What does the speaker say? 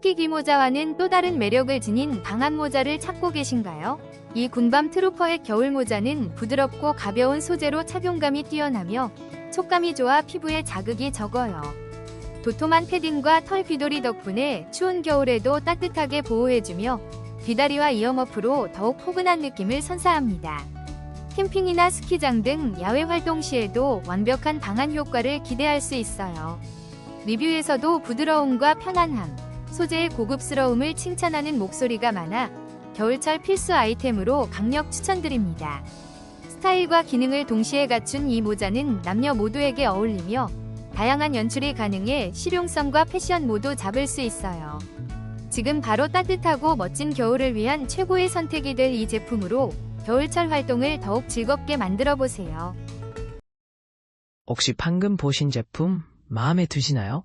토끼 모자와는 또 다른 매력을 지닌 방한 모자를 찾고 계신가요? 이 군밤 트루퍼의 겨울 모자는 부드럽고 가벼운 소재로 착용감이 뛰어나며 촉감이 좋아 피부에 자극이 적어요. 도톰한 패딩과 털 귀돌이 덕분에 추운 겨울에도 따뜻하게 보호해주며 귀다리와 이어머프로 더욱 포근한 느낌을 선사합니다. 캠핑이나 스키장 등 야외 활동 시에도 완벽한 방한 효과를 기대할 수 있어요. 리뷰에서도 부드러움과 편안함, 소재의 고급스러움을 칭찬하는 목소리가 많아 겨울철 필수 아이템으로 강력 추천드립니다. 스타일과 기능을 동시에 갖춘 이 모자는 남녀 모두에게 어울리며 다양한 연출이 가능해 실용성과 패션 모두 잡을 수 있어요. 지금 바로 따뜻하고 멋진 겨울을 위한 최고의 선택이 될 이 제품으로 겨울철 활동을 더욱 즐겁게 만들어 보세요. 혹시 방금 보신 제품 마음에 드시나요?